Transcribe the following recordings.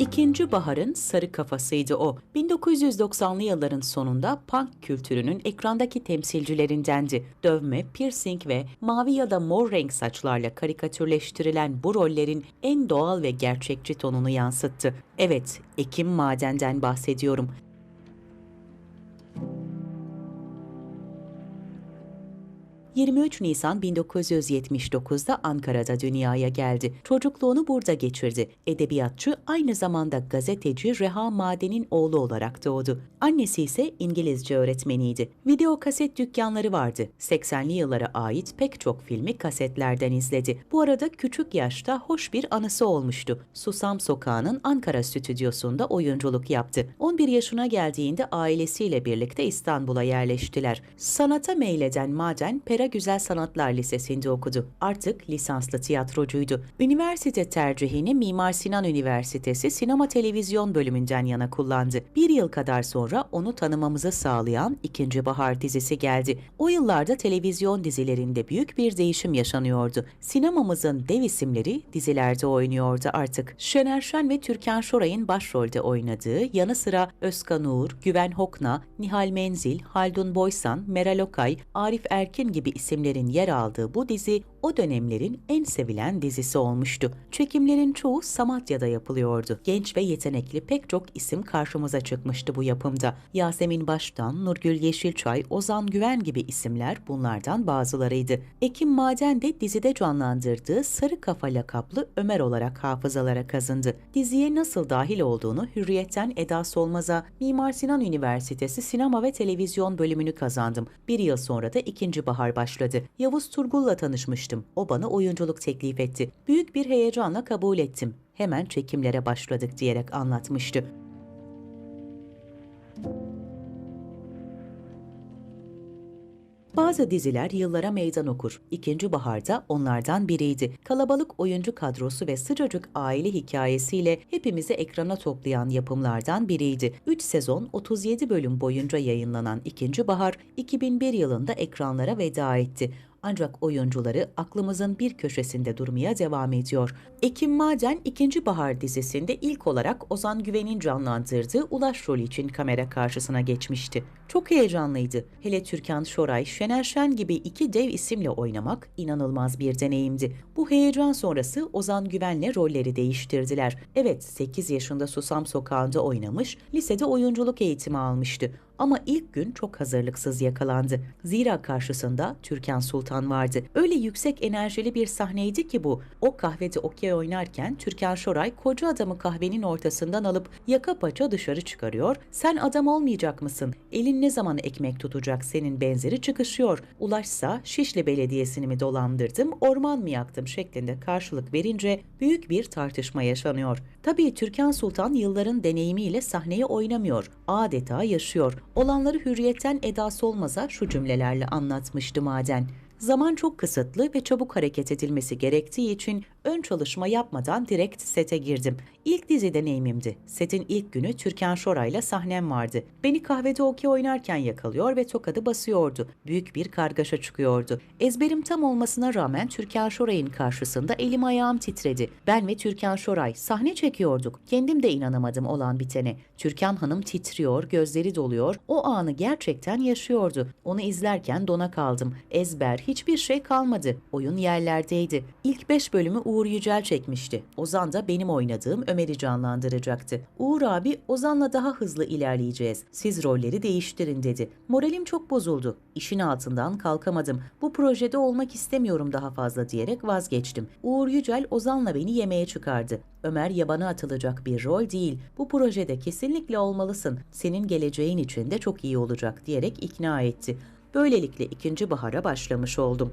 İkinci baharın sarı kafasıydı o. 1990'lı yılların sonunda punk kültürünün ekrandaki temsilcilerindendi. Dövme, piercing ve mavi ya da mor renk saçlarla karikatürleştirilen bu rollerin en doğal ve gerçekçi tonunu yansıttı. Evet, Ekim Maden'den bahsediyorum. 23 Nisan 1979'da Ankara'da dünyaya geldi. Çocukluğunu burada geçirdi. Edebiyatçı aynı zamanda gazeteci Reha Maden'in oğlu olarak doğdu. Annesi ise İngilizce öğretmeniydi. Video kaset dükkanları vardı. 80'li yıllara ait pek çok filmi kasetlerden izledi. Bu arada küçük yaşta hoş bir anısı olmuştu. Susam Sokağı'nın Ankara stüdyosunda oyunculuk yaptı. 11 yaşına geldiğinde ailesiyle birlikte İstanbul'a yerleştiler. Sanata meyleden Maden, Pera Güzel Sanatlar Lisesi'nde okudu. Artık lisanslı tiyatrocuydu. Üniversite tercihini Mimar Sinan Üniversitesi Sinema Televizyon bölümünden yana kullandı. Bir yıl kadar sonra onu tanımamızı sağlayan İkinci Bahar dizisi geldi. O yıllarda televizyon dizilerinde büyük bir değişim yaşanıyordu. Sinemamızın dev isimleri dizilerde oynuyordu artık. Şener Şen ve Türkan Şoray'ın başrolde oynadığı yanı sıra Özkan Uğur, Güven Hokna, Nihal Menzil, Haldun Boysan, Meral Okay, Arif Erkin gibi isimlerin yer aldığı bu dizi o dönemlerin en sevilen dizisi olmuştu. Çekimlerin çoğu Samatya'da yapılıyordu. Genç ve yetenekli pek çok isim karşımıza çıkmıştı bu yapımda. Yasemin Baştan, Nurgül Yeşilçay, Ozan Güven gibi isimler bunlardan bazılarıydı. Ekim Maden de dizide canlandırdığı Sarı Kafa lakaplı Ömer olarak hafızalara kazındı. Diziye nasıl dahil olduğunu Hürriyet'ten Eda Solmaz'a Mimar Sinan Üniversitesi Sinema ve Televizyon bölümünü kazandım. Bir yıl sonra da ikinci bahar başladı. Yavuz Turgul'la tanışmıştım. O bana oyunculuk teklif etti. Büyük bir heyecanla kabul ettim. Hemen çekimlere başladık diyerek anlatmıştı. Bazı diziler yıllara meydan okur. İkinci Bahar'da onlardan biriydi. Kalabalık oyuncu kadrosu ve sıcacık aile hikayesiyle hepimizi ekrana toplayan yapımlardan biriydi. 3 sezon 37 bölüm boyunca yayınlanan İkinci Bahar 2001 yılında ekranlara veda etti ancak oyuncuları aklımızın bir köşesinde durmaya devam ediyor. Ekim Maden ikinci Bahar dizisinde ilk olarak Ozan Güven'in canlandırdığı Ulaş rolü için kamera karşısına geçmişti. Çok heyecanlıydı. Hele Türkan Şoray, Şener Şen gibi iki dev isimle oynamak inanılmaz bir deneyimdi. Bu heyecan sonrası Ozan Güven'le rolleri değiştirdiler. Evet 8 yaşında Susam Sokağı'nda oynamış, lisede oyunculuk eğitimi almıştı. Ama ilk gün çok hazırlıksız yakalandı. Zira karşısında Türkan Sultan vardı. Öyle yüksek enerjili bir sahneydi ki bu. O kahvede okey oynarken Türkan Şoray koca adamı kahvenin ortasından alıp yaka paça dışarı çıkarıyor. Sen adam olmayacak mısın? Elin ne zaman ekmek tutacak senin benzeri çıkışıyor. Ulaşsa Şişli Belediyesi'ni mi dolandırdım, orman mı yaktım şeklinde karşılık verince büyük bir tartışma yaşanıyor. Tabii Türkan Sultan yılların deneyimiyle sahneye oynamıyor. Adeta yaşıyor. Olanları hürriyetten Eda Solmaz'a şu cümlelerle anlatmıştı maden. Zaman çok kısıtlı ve çabuk hareket edilmesi gerektiği için ön çalışma yapmadan direkt sete girdim. İlk dizi deneyimimdi. Setin ilk günü Türkan Şoray'la sahnem vardı. Beni kahvede okey oynarken yakalıyor ve tokadı basıyordu. Büyük bir kargaşa çıkıyordu. Ezberim tam olmasına rağmen Türkan Şoray'ın karşısında elim ayağım titredi. Ben ve Türkan Şoray sahne çekiyorduk. Kendim de inanamadım olan bitene. Türkan Hanım titriyor, gözleri doluyor. O anı gerçekten yaşıyordu. Onu izlerken dona kaldım. Ezber, hiçbir şey kalmadı. Oyun yerlerdeydi. İlk beş bölümü Uğur Yücel çekmişti. Ozan da benim oynadığım Ömer'i canlandıracaktı. Uğur abi Ozan'la daha hızlı ilerleyeceğiz. Siz rolleri değiştirin dedi. Moralim çok bozuldu. İşin altından kalkamadım. Bu projede olmak istemiyorum daha fazla diyerek vazgeçtim. Uğur Yücel Ozan'la beni yemeğe çıkardı. Ömer yabana atılacak bir rol değil. Bu projede kesinlikle olmalısın. Senin geleceğin için de çok iyi olacak diyerek ikna etti. Böylelikle ikinci bahara başlamış oldum.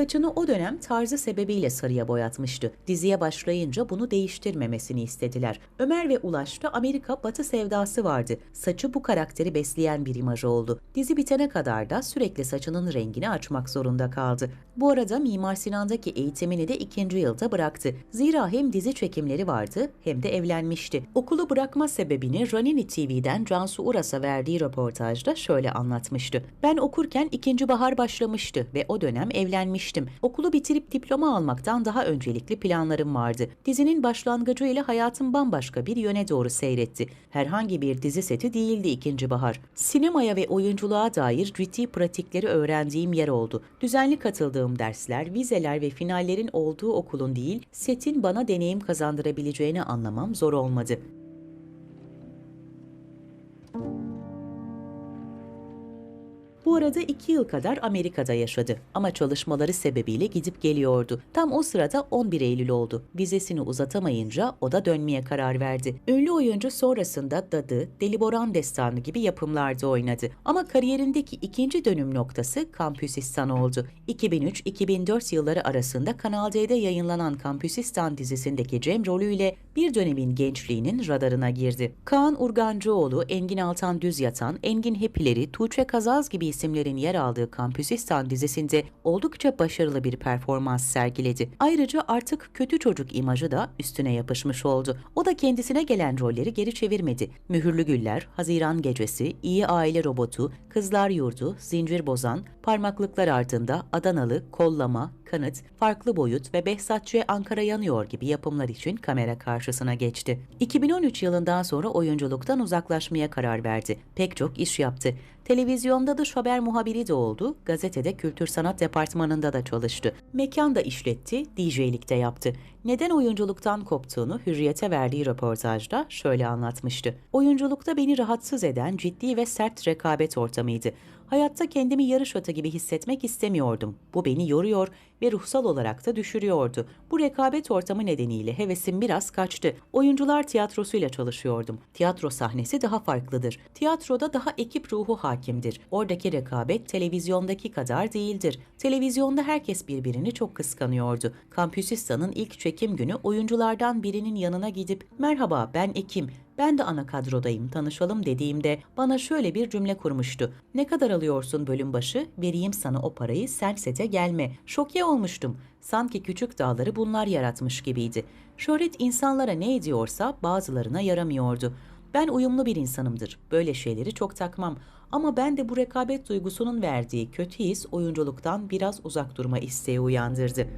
Saçını o dönem tarzı sebebiyle sarıya boyatmıştı. Diziye başlayınca bunu değiştirmemesini istediler. Ömer ve Ulaş'ta Amerika batı sevdası vardı. Saçı bu karakteri besleyen bir imaj oldu. Dizi bitene kadar da sürekli saçının rengini açmak zorunda kaldı. Bu arada Mimar Sinan'daki eğitimini de ikinci yılda bıraktı. Zira hem dizi çekimleri vardı hem de evlenmişti. Okulu bırakma sebebini Ranini TV'den Cansu Uras'a verdiği röportajda şöyle anlatmıştı. Ben okurken ikinci bahar başlamıştı ve o dönem evlenmiştim demiştim. Okulu bitirip diploma almaktan daha öncelikli planlarım vardı. Dizinin başlangıcı ile hayatım bambaşka bir yöne doğru seyretti. Herhangi bir dizi seti değildi ikinci bahar. Sinemaya ve oyunculuğa dair ciddi pratikleri öğrendiğim yer oldu. Düzenli katıldığım dersler, vizeler ve finallerin olduğu okulun değil, setin bana deneyim kazandırabileceğini anlamam zor olmadı. Bu arada iki yıl kadar Amerika'da yaşadı ama çalışmaları sebebiyle gidip geliyordu. Tam o sırada 11 Eylül oldu. Vizesini uzatamayınca o da dönmeye karar verdi. Ünlü oyuncu sonrasında Dadı, Deli Boran Destanı gibi yapımlarda oynadı. Ama kariyerindeki ikinci dönüm noktası Kampüsistan oldu. 2003-2004 yılları arasında Kanal D'de yayınlanan Kampüsistan dizisindeki Cem rolüyle bir dönemin gençliğinin radarına girdi. Kaan Urgancıoğlu, Engin Altan Düz Yatan, Engin Hepileri, Tuğçe Kazaz gibi isimlerin yer aldığı Kampüsistan dizisinde oldukça başarılı bir performans sergiledi. Ayrıca artık kötü çocuk imajı da üstüne yapışmış oldu. O da kendisine gelen rolleri geri çevirmedi. Mühürlü Güller, Haziran Gecesi, İyi Aile Robotu, Kızlar Yurdu, Zincir Bozan, Parmaklıklar Ardında, Adanalı, Kollama, Kanıt, Farklı Boyut ve Behzatçı Ankara Yanıyor gibi yapımlar için kamera karşısına geçti. 2013 yılından sonra oyunculuktan uzaklaşmaya karar verdi. Pek çok iş yaptı. Televizyonda dış haber muhabiri de oldu, gazetede kültür sanat departmanında da çalıştı. Mekan da işletti, DJ'lik de yaptı. Neden oyunculuktan koptuğunu Hürriyet'e verdiği röportajda şöyle anlatmıştı. Oyunculukta beni rahatsız eden ciddi ve sert rekabet ortamıydı. Hayatta kendimi yarış atı gibi hissetmek istemiyordum. Bu beni yoruyor ve ruhsal olarak da düşürüyordu. Bu rekabet ortamı nedeniyle hevesim biraz kaçtı. Oyuncular tiyatrosuyla çalışıyordum. Tiyatro sahnesi daha farklıdır. Tiyatroda daha ekip ruhu hakimdir. Oradaki rekabet televizyondaki kadar değildir. Televizyonda herkes birbirini çok kıskanıyordu. Kampüsistan'ın ilk çekim günü oyunculardan birinin yanına gidip "Merhaba, ben Ekim. Ben de ana kadrodayım, tanışalım dediğimde bana şöyle bir cümle kurmuştu. Ne kadar alıyorsun bölüm başı? Vereyim sana o parayı, sen sete gelme. Şoke olmuştum. Sanki küçük dağları bunlar yaratmış gibiydi. Şöhret insanlara ne ediyorsa bazılarına yaramıyordu. Ben uyumlu bir insanımdır. Böyle şeyleri çok takmam. Ama ben de bu rekabet duygusunun verdiği kötü his oyunculuktan biraz uzak durma isteği uyandırdı.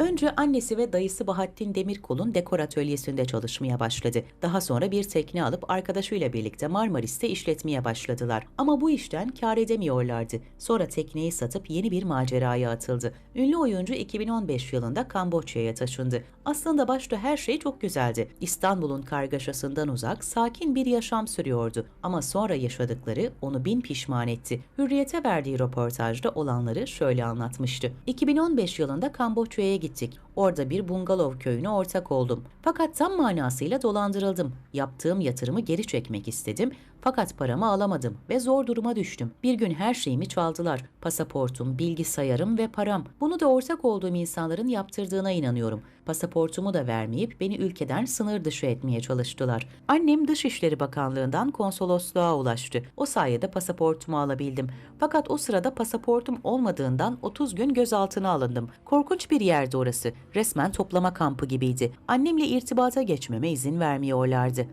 Önce annesi ve dayısı Bahattin Demirkol'un dekor atölyesinde çalışmaya başladı. Daha sonra bir tekne alıp arkadaşıyla birlikte Marmaris'te işletmeye başladılar. Ama bu işten kar edemiyorlardı. Sonra tekneyi satıp yeni bir maceraya atıldı. Ünlü oyuncu 2015 yılında Kamboçya'ya taşındı. Aslında başta her şey çok güzeldi. İstanbul'un kargaşasından uzak, sakin bir yaşam sürüyordu. Ama sonra yaşadıkları onu bin pişman etti. Hürriyete verdiği röportajda olanları şöyle anlatmıştı. 2015 yılında Kamboçya'ya gittik. Orada bir bungalov köyüne ortak oldum. Fakat tam manasıyla dolandırıldım. Yaptığım yatırımı geri çekmek istedim. Fakat paramı alamadım ve zor duruma düştüm. Bir gün her şeyimi çaldılar. Pasaportum, bilgisayarım ve param. Bunu da ortak olduğum insanların yaptırdığına inanıyorum. Pasaportumu da vermeyip beni ülkeden sınır dışı etmeye çalıştılar. Annem Dışişleri Bakanlığı'ndan konsolosluğa ulaştı. O sayede pasaportumu alabildim. Fakat o sırada pasaportum olmadığından 30 gün gözaltına alındım. Korkunç bir yerdi orası. Resmen toplama kampı gibiydi. Annemle irtibata geçmeme izin vermiyorlardı.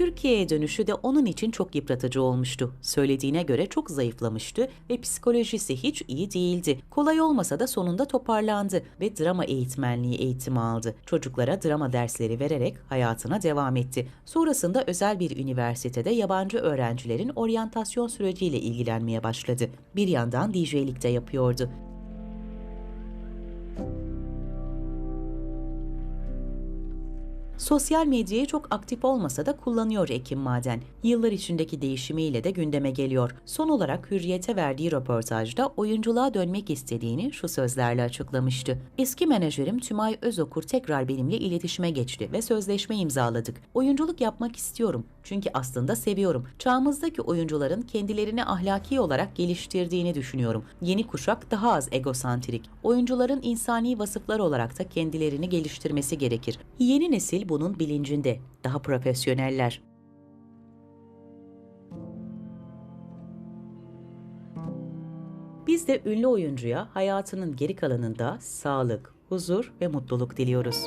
Türkiye'ye dönüşü de onun için çok yıpratıcı olmuştu. Söylediğine göre çok zayıflamıştı ve psikolojisi hiç iyi değildi. Kolay olmasa da sonunda toparlandı ve drama eğitmenliği eğitimi aldı. Çocuklara drama dersleri vererek hayatına devam etti. Sonrasında özel bir üniversitede yabancı öğrencilerin oryantasyon süreciyle ilgilenmeye başladı. Bir yandan DJ'lik de yapıyordu. Sosyal medyayı çok aktif olmasa da kullanıyor Ekim Maden. Yıllar içindeki değişimiyle de gündeme geliyor. Son olarak Hürriyet'e verdiği röportajda oyunculuğa dönmek istediğini şu sözlerle açıklamıştı. Eski menajerim Tümay Özokur tekrar benimle iletişime geçti ve sözleşme imzaladık. Oyunculuk yapmak istiyorum. Çünkü aslında seviyorum. Çağımızdaki oyuncuların kendilerini ahlaki olarak geliştirdiğini düşünüyorum. Yeni kuşak daha az egosantrik. Oyuncuların insani vasıflar olarak da kendilerini geliştirmesi gerekir. Yeni nesil bunun bilincinde. Daha profesyoneller. Biz de ünlü oyuncuya hayatının geri kalanında sağlık, huzur ve mutluluk diliyoruz.